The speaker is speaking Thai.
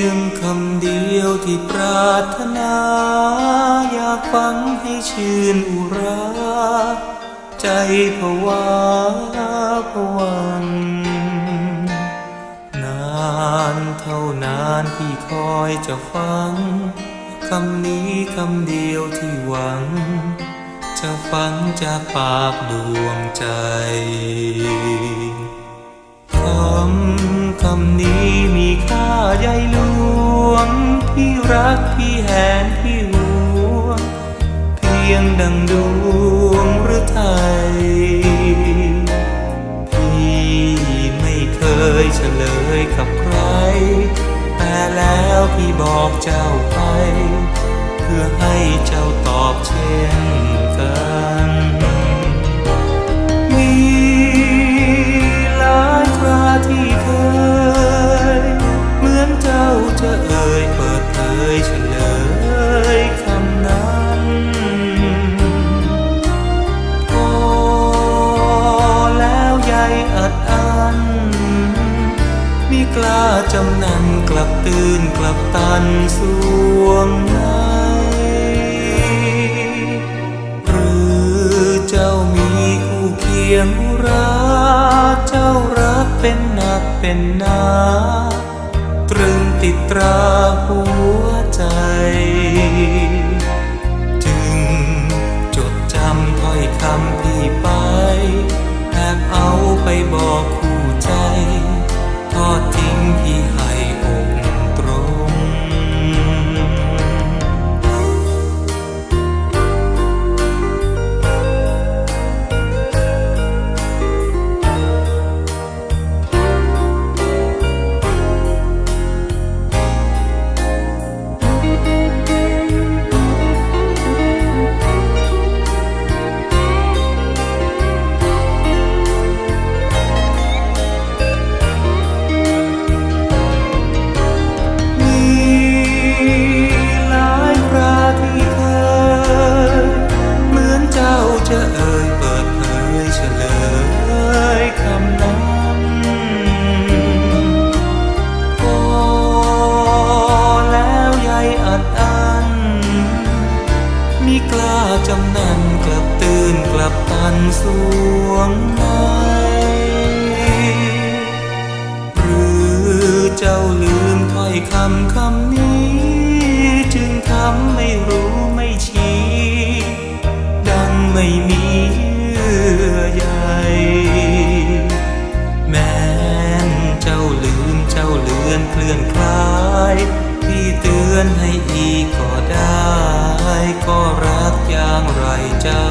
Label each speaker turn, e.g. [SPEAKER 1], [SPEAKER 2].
[SPEAKER 1] ยงคำเดียวที่ปรารถนา อยากฟังให้ชื่นอุรา ใจผวาผวังนานเท่านานที่คอยจะฟัง คำนี้คำเดียวที่หวัง จะฟังจากปากดวงใจำคำนี้มีค่าใหญ่หลวง พี่รักพี่แหนพี่หวง เพียงดังดวงหรือไทย พี่ไม่เคยเฉลยกับใคร แต่แล้วพี่บอกเจ้าไป เพื่อให้เจ้า มิกล้าจำนันกลับตื่นกลับตันสวงในหรือเจ้ามีคู่เคียงรักเจ้ารักเป็นหนักเป็นหนาตรึงติดตราหัวใจจึงจดจำถ้อยคำพี่ไปแอบเอาไปบอกคู ทิ้ นสวงในหรือเจ้าลืมถ้อยคำคำนี้ จึงทำไม่รู้ไม่ชี้ ดังไม่มีเยื่อใยแม้นเจ้าลืมเจ้าเลือนเคลื่อนคลายพี่เตือนให้อีกก็ได้ ก็รักอย่างไรเจ้า